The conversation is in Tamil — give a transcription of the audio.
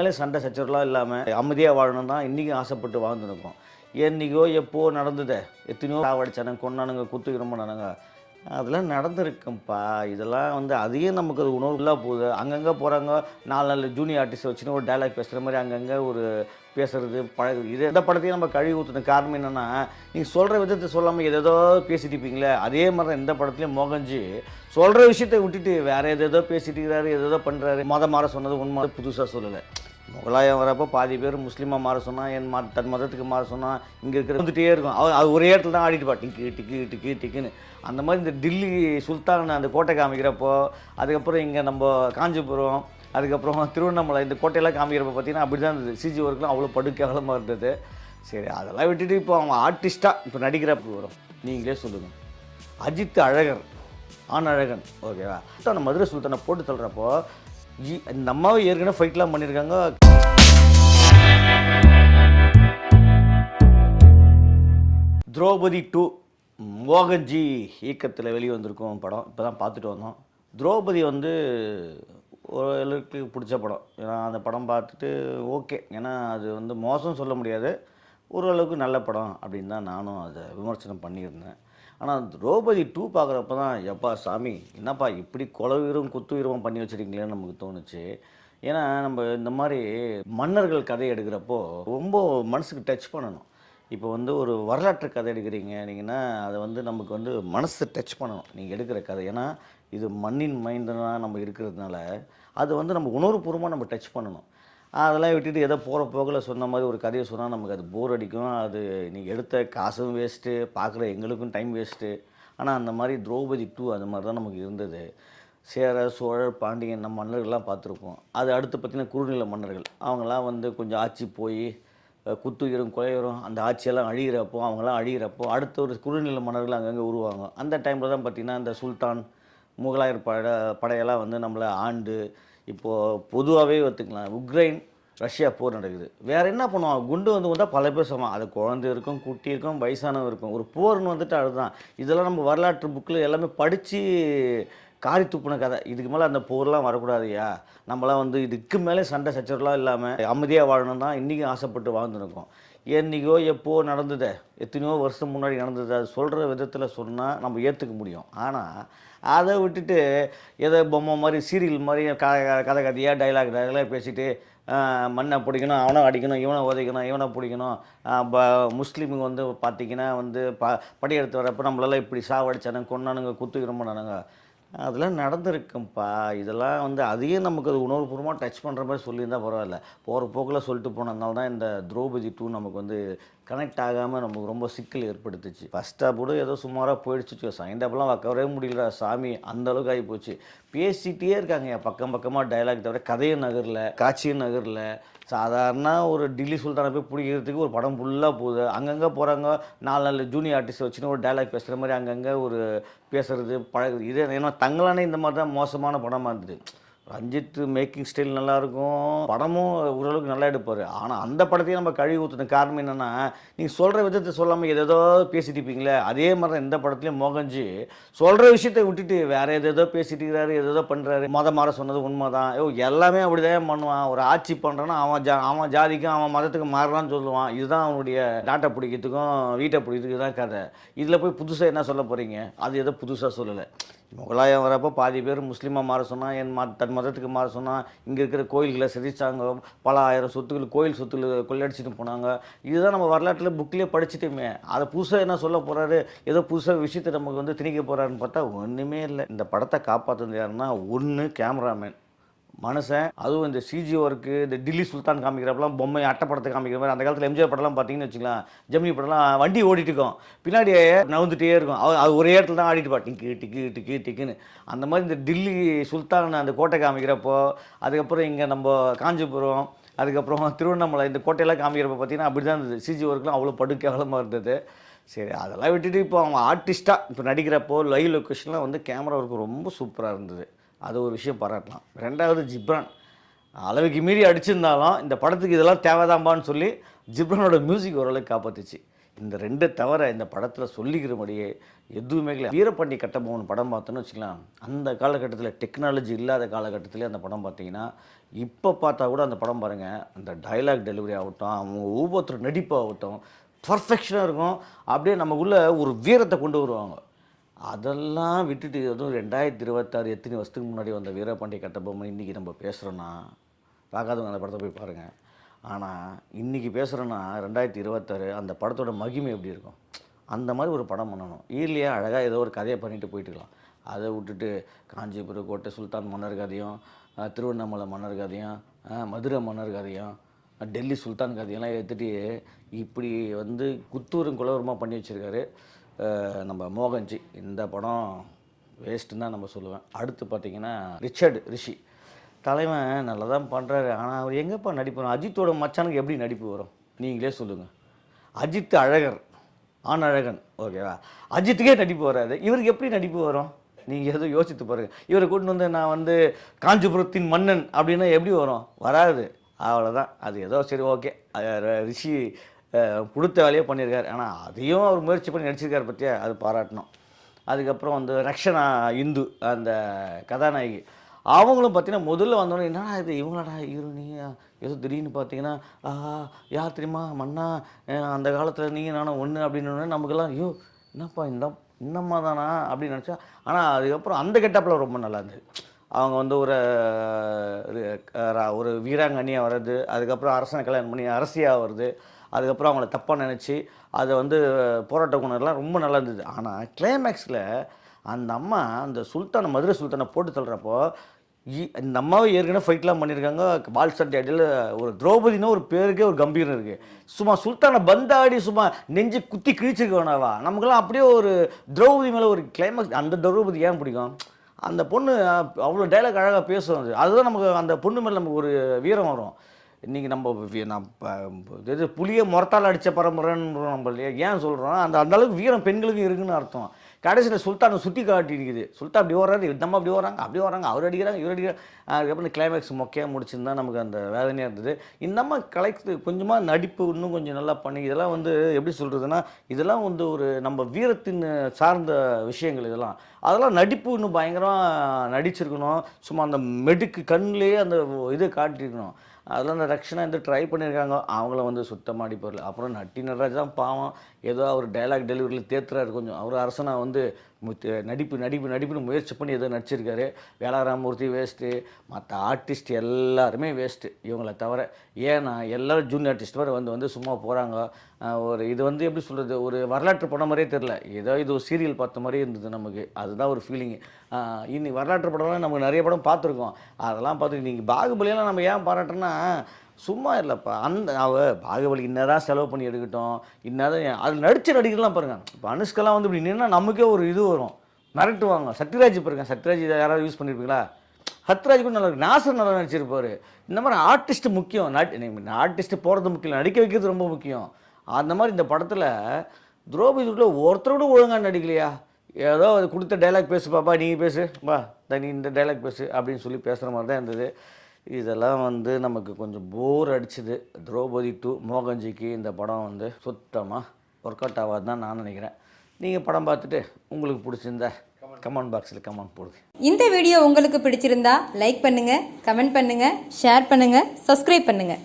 அதனால சண்டை சச்சரவுலாம் இல்லாமல் அமைதியாக வாழணும் தான் இன்றைக்கும் ஆசைப்பட்டு வாழ்ந்துருக்கோம். என்னைக்கோ எப்போ நடந்ததே? எத்தனையோ சாவடிச்சானுங்க கொண்டானுங்க குத்துக்கிறோம்னானுங்க அதெல்லாம் நடந்திருக்கும்ப்பா இதெல்லாம் வந்து அதையும் நமக்கு அது உணர்வுலாம் போகுது. அங்கங்கே போகிறாங்க நாலு நாலு ஜூனியர் ஆர்டிஸ்ட் வச்சுன்னு ஒரு டைலாக் பேசுகிற மாதிரி அங்கங்கே ஒரு பேசுறது பழகுது இது எந்த படத்தையும் நம்ம கழுவி ஊற்றுன காரணம் என்னென்னா நீங்கள் சொல்கிற விதத்தை சொல்லாமல் எதேதோ பேசிட்டு இருப்பீங்களே அதே மாதிரி தான் இந்த படத்துலையும் மோகன்ஜி சொல்கிற விஷயத்தை விட்டுட்டு வேறு எதேதோ பேசிட்டு இருக்கிறாரு எதேதோ பண்ணுறாரு மதம் மாற சொன்னது உண்மை புதுசாக சொல்லலை. முகலாயம் வரப்போ பாதி பேர் முஸ்லீமாக மாற சொன்னால் என் மத தன் மதத்துக்கு மாற சொன்னால் இங்கே இருக்கிற வந்துகிட்டே இருக்கும். அவ அது ஒரே இடத்துல தான் ஆடிட்டு பா டிக்கு டிக்கு டிக்கு டிக்குன்னு. அந்த மாதிரி இந்த டில்லி சுல்தான் அந்த கோட்டை காமிக்கிறப்போ அதுக்கப்புறம் இங்கே நம்ம காஞ்சிபுரம் அதுக்கப்புறம் திருவண்ணாமலை இந்த கோட்டையெல்லாம் காமிக்கிறப்ப பார்த்தீங்கன்னா அப்படி தான் இருந்தது சிஜி ஒர்க்லாம் அவ்வளோ படுக்கேவலமாக இருந்தது. சரி அதெல்லாம் விட்டுட்டு இப்போ அவங்க ஆர்டிஸ்ட்டாக இப்போ நடிக்கிறப்ப வரும். நீங்களே சொல்லுங்கள் அஜித் அழகர் ஆண் அழகன் ஓகேவா அந்த மதுரை சுல்தானை போட்டு தள்ளுறப்போ இந்த அம்மாவை ஏற்கனவே ஃபைட்லாம் பண்ணியிருக்காங்க திரௌபதி டூ மோகன்ஜி இயக்கத்தில் வெளியே வந்திருக்கும் படம். இப்போ தான் பார்த்துட்டு வந்தோம். திரௌபதி வந்து ஓரளவுக்கு பிடிச்ச படம். ஏன்னா அந்த படம் பார்த்துட்டு ஓகே. ஏன்னா அது வந்து மோசம் சொல்ல முடியாது. ஓரளவுக்கு நல்ல படம் அப்படின்னு தான் நானும் அதை விமர்சனம் பண்ணியிருந்தேன். ஆனால் திரௌபதி டூ பார்க்குறப்ப தான் எப்பா சாமி என்னப்பா இப்படி கொலவீரம் குத்துவீரமும் பண்ணி வச்சிருக்கீங்களேன்னு நமக்கு தோணுச்சு. ஏன்னா நம்ம இந்த மாதிரி மன்னர்கள் கதை எடுக்கிறப்போ ரொம்ப மனசுக்கு டச் பண்ணணும். இப்போ வந்து ஒரு வரலாற்று கதை எடுக்கிறீங்க நீங்கன்னா அதை வந்து நமக்கு வந்து மனசு டச் பண்ணணும் நீங்கள் எடுக்கிற கதை. ஏன்னா இது மண்ணின் மைந்தனாக நம்ம இருக்கிறதுனால அது வந்து நம்ம உணர்வுபூர்வமாக நம்ம டச் பண்ணணும். அதெல்லாம் விட்டுட்டு ஏதோ போகிற போக்கில் சொன்ன மாதிரி ஒரு கதையை சொன்னால் நமக்கு அது போர் அடிக்கும். அது நீங்கள் எடுத்த காசும் வேஸ்ட்டு பார்க்குற எங்களுக்கும் டைம் வேஸ்ட்டு ஆனால் அந்த மாதிரி திரௌபதி டூ அந்த மாதிரி தான் நமக்கு இருந்தது. சேர சோழர் பாண்டியன் நம்ம மன்னர்கள்லாம் பார்த்துருப்போம். அது அடுத்து பார்த்திங்கன்னா குறுநில மன்னர்கள். அவங்களாம் வந்து கொஞ்சம் ஆட்சி போய் குத்துயிரும் கொலையுறும் அந்த ஆட்சியெல்லாம் அழிகிறப்போ அவங்களாம் அழிகிறப்போ அடுத்த ஒரு குறுநில மன்னர்கள் அங்கங்கே உருவாங்க அந்த டைமில் தான் பார்த்திங்கன்னா இந்த சுல்தான் முகலாயர் பட படையெல்லாம் வந்து நம்மளை ஆண்டு இப்போது பொதுவாகவே ஒத்துக்கலாம். உக்ரைன் ரஷ்யா போர் நடக்குது. வேறு என்ன பண்ணுவான் குண்டு வந்து வந்தால் பல பேர் சொல்லுவான் அது குழந்தை இருக்கும் குட்டி இருக்கும் வயசானவங்க இருக்கும். ஒரு போர்னு வந்துட்டு அதுதான். இதெல்லாம் நம்ம வரலாற்று புக்கில் எல்லாமே படித்து காரி துப்புன கதை. இதுக்கு மேலே அந்த போர்லாம் வரக்கூடாதுயா நம்மளாம் வந்து இதுக்கு மேலே சண்டை சச்சரவுலாம் இல்லாமல் அமைதியாக வாழணும் தான் இன்றைக்கும் ஆசைப்பட்டு வாழ்ந்துருக்கோம். என்றைக்கோ எப்போ நடந்தது எத்தனையோ வருஷம் முன்னாடி நடந்தது அது சொல்கிற விதத்தில் சொன்னால் நம்ம ஏற்றுக்க முடியும். ஆனால் அதை விட்டுட்டு ஏதோ பொம்மை மாதிரி சீரியல் மாதிரி க கதை கதையாக டைலாக் டைலாக் பேசிட்டு மண்ணை பிடிக்கணும் அவனை அடிக்கணும் இவனை உதைக்கணும் இவனை பிடிக்கணும். ப முஸ்லீமுங்க வந்து பார்த்திங்கன்னா வந்து ப படையெடுத்து வரப்போ நம்மளெல்லாம் இப்படி சாவடிச்சானுங்க கொண்டானுங்க குத்துக்கிறோம்னானுங்க அதெல்லாம் நடந்திருக்கும்ப்பா இதெல்லாம் வந்து அதையும் நமக்கு அது உணர்வுபூர்வமாக டச் பண்ணுற மாதிரி சொல்லியிருந்தால் பரவாயில்ல. போகிற போக்கில் சொல்லிட்டு போனதுனால தான் இந்த திரௌபதி டூ நமக்கு வந்து கனெக்ட் ஆகாமல் நமக்கு ரொம்ப சிக்கல் ஏற்படுத்துச்சு. ஃபஸ்ட் ஹாப் கூட ஏதோ சுமாராக போயிடுச்சு. செகண்ட் ஹாப்லாம் வைக்கவே முடியல சாமி. அந்த அளவுக்கு ஆகி போச்சு. பேசிகிட்டே இருக்காங்க. என் பக்கம் பக்கமாக டைலாக் தவிர கதையும் நகரில் காட்சியும் நகரில் சாதாரண ஒரு டில்லி சுல்தானை போய் பிடிக்கிறதுக்கு ஒரு படம் ஃபுல்லாக போகுது. அங்கங்கே போகிறாங்க நாலு நாலு ஜூனியர் ஆர்டிஸ்ட் வச்சுன்னு ஒரு டைலாக் பேசுகிற மாதிரி அங்கங்கே ஒரு பேசுறது பழகுது இது ஏன்னா தங்களானே இந்த மாதிரி தான் மோசமான படமாக இருந்தது. ரஞ்சித் மேக்கிங் ஸ்டைல் நல்லாயிருக்கும். படமும் ஓரளவுக்கு நல்லா எடுப்பார். ஆனால் அந்த படத்தையும் நம்ம கழுவி ஊற்றுன காரணம் என்னென்னா நீங்கள் சொல்கிற விதத்தை சொல்லாமல் எதேதோ பேசிட்டு இருப்பீங்களே அதே மாதிரி தான் இந்த படத்துலையும் மோகஞ்சி சொல்கிற விஷயத்தை விட்டுட்டு வேறு எதேதோ பேசிட்டு இருக்கிறாரு எதேதோ பண்ணுறாரு மதம் மாற சொன்னது உண்மை தான் ஐயோ எல்லாமே அப்படி தான் பண்ணுவான். ஒரு ஆட்சி பண்ணுறான்னா அவன் ஜா அவன் ஜாதிக்கும் அவன் மதத்துக்கு மாறலான்னு சொல்லுவான். இதுதான் அவனுடைய நாட்டை பிடிக்கிறதுக்கும் வீட்டை பிடிக்கிறதுக்கு தான் கதை. இதில் போய் புதுசாக என்ன சொல்ல போகிறீங்க அது எதோ புதுசாக சொல்லலை. முகலாயம் வரப்போ பாதி பேர் முஸ்லீமாக மாற சொன்னால் என் மத தன் மதத்துக்கு மாற சொன்னால் இங்கே இருக்கிற கோயில்களை சிதைச்சாங்க. பல ஆயிரம் சொத்துக்கள் கோயில் சொத்துக்கள் கொள்ளையடிச்சிட்டு போனாங்க. இதுதான் நம்ம வரலாற்றில் புக்லேயே படிச்சுட்டுமே. அதை புதுசாக என்ன சொல்ல போகிறாரு ஏதோ புதுசாக விஷயத்தை நமக்கு வந்து திணிக்க போகிறாருன்னு பார்த்தா ஒன்றுமே இல்லை. இந்த படத்தை காப்பாற்றுனது யாருன்னா ஒன்று கேமராமேன் மனுஷன் அதுவும் இந்த சிஜி ஒர்க்கு இந்த டில்லி சுல்தான் காமிக்கிறப்பெல்லாம் பொம்மை அட்டைப்படத்தை காமிக்கிற மாதிரி அந்த காலத்தில் எம்ஜிஆர் படம்லாம் பார்த்தீங்கன்னு வச்சுக்கலாம். ஜெமினி படம்லாம் வண்டி ஓடிட்டு இருக்கும். பின்னாடி நவுந்துட்டே இருக்கும். அது அது ஒரே இடத்துல தான் ஆடிட்டு பா டிக்கு டிக்கு டிக்கு டிக்குன்னு. அந்த மாதிரி இந்த டில்லி சுல்தான் அந்த கோட்டை காமிக்கிறப்போ அதுக்கப்புறம் இங்கே நம்ம காஞ்சிபுரம் அதுக்கப்புறம் திருவண்ணாமலை இந்த கோட்டையெல்லாம் காமிக்கிறப்ப பார்த்தீங்கன்னா அப்படி தான் இருந்தது சிஜி ஒர்க்லாம் அவ்வளோ படுக்கேவலமாக இருந்தது. சரி அதெல்லாம் விட்டுட்டு இப்போ அவங்க ஆர்டிஸ்ட்டாக இப்போ நடிக்கிறப்போ லைவ் லொக்கேஷன்லாம் வந்து கேமரா ஒர்க்கு ரொம்ப சூப்பராக இருந்தது. அது ஒரு விஷயம் பாராட்டலாம். ரெண்டாவது ஜிப்ரான். அளவுக்கு மீறி அடிச்சிருந்தாலும் இந்த படத்துக்கு இதெல்லாம் தேவைதாம்பான்னு சொல்லி ஜிப்ரானோட மியூசிக் ஓரளவுக்கு காப்பாற்றுச்சு இந்த ரெண்டு தவிர இந்த படத்தில் சொல்லிக்கிறபடியே எதுவுமே இல்லை. வீரபாண்டி கட்டபொம்மன் படம் பார்த்தோன்னு வச்சுக்கலாம். அந்த காலகட்டத்தில் டெக்னாலஜி இல்லாத காலகட்டத்திலே அந்த படம் பார்த்தீங்கன்னா இப்போ பார்த்தா கூட அந்த படம் பாருங்கள் அந்த டயலாக் டெலிவரி ஆகட்டும் அவங்க ஒவ்வொருத்தர் நடிப்பு ஆகட்டும் பர்ஃபெக்ஷனாக இருக்கும். அப்படியே நமக்குள்ளே ஒரு வீரத்தை கொண்டு வருவாங்க. அதெல்லாம் விட்டுட்டு அதுவும் ரெண்டாயிரத்தி இருபத்தாறு எத்தனை வருஷத்துக்கு முன்னாடி வந்த வீரபாண்டி கட்டபொம்மன் இன்றைக்கி நம்ம பேசுகிறோன்னா பார்க்காதவங்க அந்த படத்தை போய் பாருங்கள் ஆனால் இன்றைக்கி பேசுகிறோன்னா ரெண்டாயிரத்தி இருபத்தாறு அந்த படத்தோட மகிமை எப்படி இருக்கும்? அந்த மாதிரி ஒரு படம் பண்ணணும். ஈர்லியாக அழகாக ஏதோ ஒரு கதையை பண்ணிட்டு போயிட்டுக்கலாம். அதை விட்டுட்டு காஞ்சிபுரம் கோட்டை சுல்தான் மன்னர் கதையும் திருவண்ணாமலை மன்னர் கதையும் மதுரை மன்னர் கதையும் டெல்லி சுல்தான் கதையெல்லாம் எடுத்துகிட்டு இப்படி வந்து குத்தூரும் குலவரமாக பண்ணி வச்சுருக்காரு. நம்ம மோகன்ஜி இந்த படம் வேஸ்ட்டுன்னு தான் நம்ம சொல்லுவேன். அடுத்து பார்த்தீங்கன்னா ரிச்சர்டு ரிஷி. தலைவன் நல்லா தான் பண்ணுறாரு ஆனால் அவர் எங்கேப்பா நடிப்பு வரும்? அஜித்தோட மச்சானுக்கு எப்படி நடிப்பு வரும்? நீங்களே சொல்லுங்கள் அஜித் அழகர் ஆண் அழகன் ஓகேவா அஜித்துக்கே நடிப்பு வராது. இவருக்கு எப்படி நடிப்பு வரும்? நீங்கள் எதுவும் யோசித்து பாருங்கள் இவரை கூட்டு வந்து நான் வந்து காஞ்சிபுரத்தின் மன்னன் அப்படின்னா எப்படி வரும்? வராது. அவ்வளோதான் அது ஏதோ சரி ஓகே ரிஷி கொடுத்த வேலையை பண்ணியிருக்காரு. ஆனால் அதையும் அவர் முயற்சி பண்ணி நடிச்சிருக்காரு பற்றியா அது பாராட்டணும். அதுக்கப்புறம் வந்து ரக்ஷனா இந்து அந்த கதாநாயகி. அவங்களும் பார்த்தீங்கன்னா முதல்ல வந்தோடனே என்னடா இது? இவங்களாடா? இவரு நீங்கள் ஏதோ திடீர்னு பார்த்தீங்கன்னா ஆஹா யார் தெரியுமா? மன்னா அந்த காலத்தில் நீங்கள் நானும் ஒன்று அப்படின்னு நமக்கெல்லாம் ஐயோ என்னப்பா இந்த இன்னம்மா தானா? அப்படின்னு நினச்சா ஆனால் அதுக்கப்புறம் அந்த கெட்டப்பில் ரொம்ப நல்லா இருந்தது. அவங்க வந்து ஒரு ஒரு வீராங்கண்ணியாக வர்றது அதுக்கப்புறம் அரசனை கல்யாணம் பண்ணி அரசியாக வருது அதுக்கப்புறம் அவங்கள தப்பாக நினச்சி அதை வந்து போராட்ட குணர்லாம் ரொம்ப நல்லா இருந்தது. ஆனால் கிளைமேக்ஸில் அந்த அம்மா அந்த சுல்தானை மதுரை சுல்தானை போட்டு தள்ளுறப்போ இ- இந்த அம்மாவை ஏற்கனவே ஃபைட்லாம் பண்ணியிருக்காங்க. பால் சட்டை அடியில் ஒரு திரௌபதினா ஒரு பேருக்கே ஒரு கம்பீரம் இருக்குது சும்மா சுல்தானை பந்தாடி சும்மா நெஞ்சு குத்தி கிழிச்சிருக்க வேணாவா? நமக்குலாம் அப்படியே ஒரு திரௌபதி மேலே ஒரு கிளைமேக்ஸ் அந்த திரௌபதி ஏன் பிடிக்கும்? அந்த பொண்ணு அவ்வளோ டைலாக் அழகாக பேசும் அதுதான் நமக்கு அந்த பொண்ணு மேலே நமக்கு ஒரு வீரம் வரும். இன்றைக்கி நம்ம நான் இது புளியை முறத்தால் அடித்த பரம்பரைன்னு நம்ம இல்லையா? ஏன் சொல்கிறோம் அந்த அந்த அளவுக்கு வீரம் பெண்களுக்கு இருக்குன்னு அர்த்தம். கடைசியில் சுல்தானை சுற்றி காட்டி இருக்குது சுல்தான் அப்படி ஓடுறாரு நம்ம அப்படி வராங்க அப்படி வராங்க அவர் அடிக்கிறாங்க இவர் அடிக்கிறாங்க. அதுக்கப்புறம் இந்த கிளைமேக்ஸ் மொக்கையாக முடிச்சிருந்தா நமக்கு அந்த வேதனையாக இருந்தது. இன்னமா கலைக்கு கொஞ்சமாக நடிப்பு இன்னும் கொஞ்சம் நல்லா பண்ணி இதெல்லாம் வந்து எப்படி சொல்கிறதுனா இதெல்லாம் வந்து ஒரு நம்ம வீரத்தின் சார்ந்த விஷயங்கள் இதெல்லாம். அதெல்லாம் நடிப்பு இன்னும் பயங்கரமாக நடிச்சிருக்கணும். சும்மா அந்த மெடுக்கு கண்ணிலேயே அந்த இது காட்டியிருக்கணும். அதெல்லாம் அந்த ரக்ஷனா வந்து ட்ரை பண்ணியிருக்காங்க. அவங்கள வந்து சுத்தமாக அடிப்பதில்லை அப்புறம் நட்டி நடராஜ் தான் பாவம். ஏதோ அவர் டைலாக் டெலிவரியில் தேத்துறாரு கொஞ்சம். அவர் அரசனா வந்து நடிப்பு நடிப்பு நடிப்புன்னு முயற்சி பண்ணி ஏதோ நடிச்சிருக்காரு. வேளாராமூர்த்தி வேஸ்ட்டு மற்ற ஆர்டிஸ்ட் எல்லாருமே வேஸ்ட்டு இவங்கள தவிர ஏன்னா எல்லோரும் ஜூனியர் ஆர்டிஸ்ட் மாதிரி வந்து வந்து சும்மா போகிறாங்க ஒரு இது வந்து எப்படி சொல்கிறது ஒரு வரலாற்று படம் மாதிரியே தெரில ஏதோ இது ஒரு சீரியல் பார்த்த மாதிரியே இருந்தது நமக்கு. அதுதான் ஒரு ஃபீலிங்கு இன்னி வரலாற்று படம்லாம் நமக்கு நிறைய படம் பார்த்துருக்கோம். அதெல்லாம் பார்த்து நீங்கள் பாகுபலியெல்லாம் நம்ம ஏன் பாராட்டுறோன்னா சும்மா இல்லைப்பா. அந்த அவ பாகுபலி இன்னதான் செலவு பண்ணி எடுக்கட்டும். இன்னதான் அதில் நடிச்ச நடிகர்லாம் பாருங்க. இப்போ அனுஷ்கெல்லாம் வந்து இப்படி நின்னா நமக்கே ஒரு இது வரும். மிரட்டுவாங்க. சத்யராஜ் பாருங்க சத்யராஜ் யாராவது யூஸ் பண்ணியிருப்பீங்களா சத்யராஜ் கூட நல்லா நாசர் நல்லா நடிச்சிருப்பார். இந்த மாதிரி ஆர்டிஸ்ட் முக்கியம். ஆர்டிஸ்ட் போகிறது முக்கியம். நடிக்க வைக்கிறது ரொம்ப முக்கியம். அந்த மாதிரி இந்த படத்தில் திரௌபதிக்குள்ள ஒருத்தரோட ஒழுங்காக நடிக்கலையா? ஏதோ அது கொடுத்த டைலாக் பேசு பாப்பா நீங்கள் பேசு. வா நீ இந்த டைலாக் பேசு அப்படின்னு சொல்லி பேசுகிற மாதிரி தான் இருந்தது. இதெல்லாம் வந்து நமக்கு கொஞ்சம் போர் அடிச்சுது. திரௌபதி டூ மோகன்ஜிக்கு இந்த படம் வந்து சுத்தமாக ஒர்க் அவுட் ஆகாது தான் நான் நினைக்கிறேன். நீங்கள் படம் பார்த்துட்டு உங்களுக்கு பிடிச்சிருந்தா கமெண்ட் பாக்ஸில் கமெண்ட் போடுங்க. இந்த வீடியோ உங்களுக்கு பிடிச்சிருந்தா லைக் பண்ணுங்கள் கமெண்ட் பண்ணுங்கள் ஷேர் பண்ணுங்கள் சப்ஸ்கிரைப் பண்ணுங்கள்